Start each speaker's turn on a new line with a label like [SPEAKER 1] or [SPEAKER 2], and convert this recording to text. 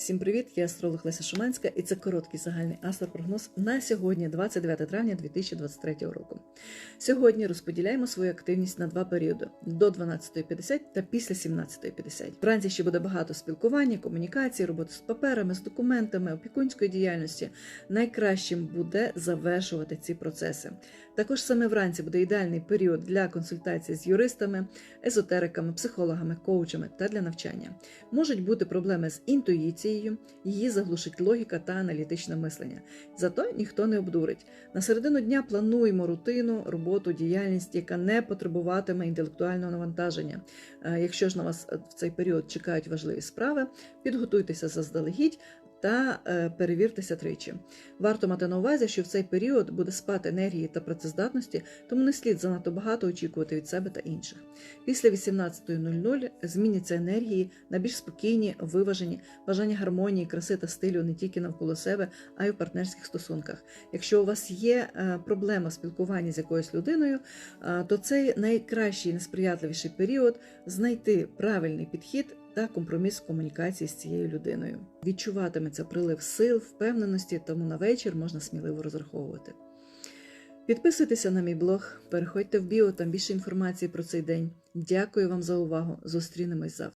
[SPEAKER 1] Всім привіт! Я астролог Леся Шуманська, і це короткий загальний астропрогноз на сьогодні, 29 травня 2023 року. Сьогодні розподіляємо свою активність на два періоди: до 12.50 та після 17.50. Вранці ще буде багато спілкування, комунікації, роботи з паперами, з документами, опікунської діяльності. Найкращим буде завершувати ці процеси. Також саме вранці буде ідеальний період для консультацій з юристами, езотериками, психологами, коучами та для навчання. Можуть бути проблеми з інтуїцією, її заглушить логіка та аналітичне мислення. Зато ніхто не обдурить. На середину дня плануємо рутину, роботу, діяльність, яка не потребуватиме інтелектуального навантаження. Е, Якщо ж на вас в цей період чекають важливі справи, підготуйтеся заздалегідь. Та е, перевіртеся тричі. Варто мати на увазі, що в цей період буде спад енергії та працездатності, тому не слід занадто багато очікувати від себе та інших. Після 18.00 зміняться енергії на більш спокійні, виважені, бажання гармонії, краси та стилю не тільки навколо себе, а й у партнерських стосунках. Якщо у вас є е, проблема спілкування з якоюсь людиною, е, то цей найкращий, несприятливіший період знайти правильний підхід та компроміс в комунікації з цією людиною. Відчуватиметься прилив сил, впевненості, тому на вечір можна сміливо розраховувати. Підписуйтеся на мій блог, переходьте в біо, там більше інформації про цей день. Дякую вам за увагу. Зустрінемось завтра.